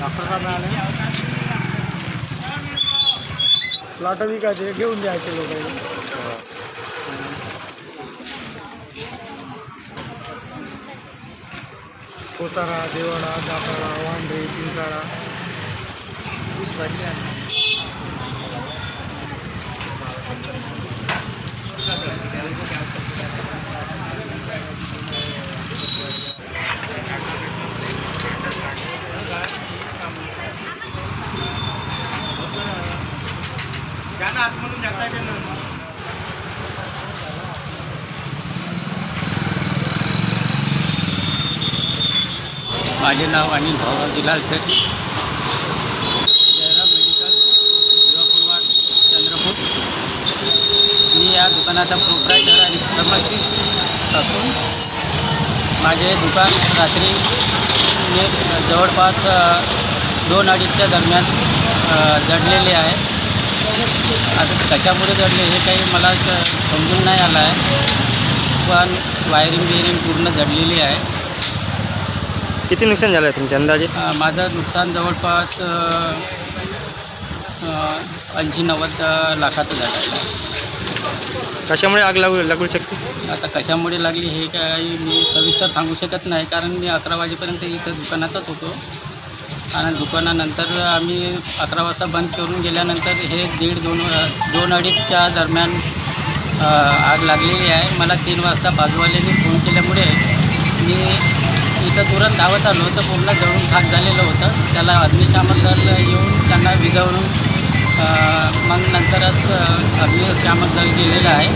Doctor साहेब विकायचे घेऊन द्यायचे लोक. कोसारा देवाडा दातारा वांद्रे पिंसाळा जाताळा वांद्रे पिंजाळा माझे नाव अनिल भाऊराव लालसे जयराम मेडिकल युवापूर्वात चंद्रपूर. मी या दुकानाचा प्रोप्रायटर आणि फार्मसिस्ट असून माझे दुकान रात्री जवळपास दोन अडीचच्या दरम्यान जडलेले आहे. आता कशामुळे जडले हे काही मला समजून नाही आलं आहे. पण वायरिंग बिअरिंग पूर्ण जडलेली आहे. किती नुकसान झालं तुमच्या अंदाजे? अ, माझं नुकसान जवळपास ऐंशी नव्वद लाखाचं झालेलं आहे. कशामुळे आग लागू लागू शकते? आता कशामुळे लागली हे काही मी सविस्तर सांगू शकत नाही कारण मी अकरा वाजेपर्यंत इथं दुकानातच होतो. आणि दुकानानंतर आम्ही अकरा वाजता बंद करून गेल्यानंतर हे दीड दोन दोन अडीचच्या दरम्यान आग लागलेली आहे. मला तीन वाजता बाजूवाल्यांनी फोन केल्यामुळे मी इथं तुरंत धावत आलो. तर पूर्ण जळून खाक झालेलं होतं. त्याला अग्निशामक दल येऊन त्यांना विझवून मग नंतरच अग्निशामक दल गेलेलं आहे.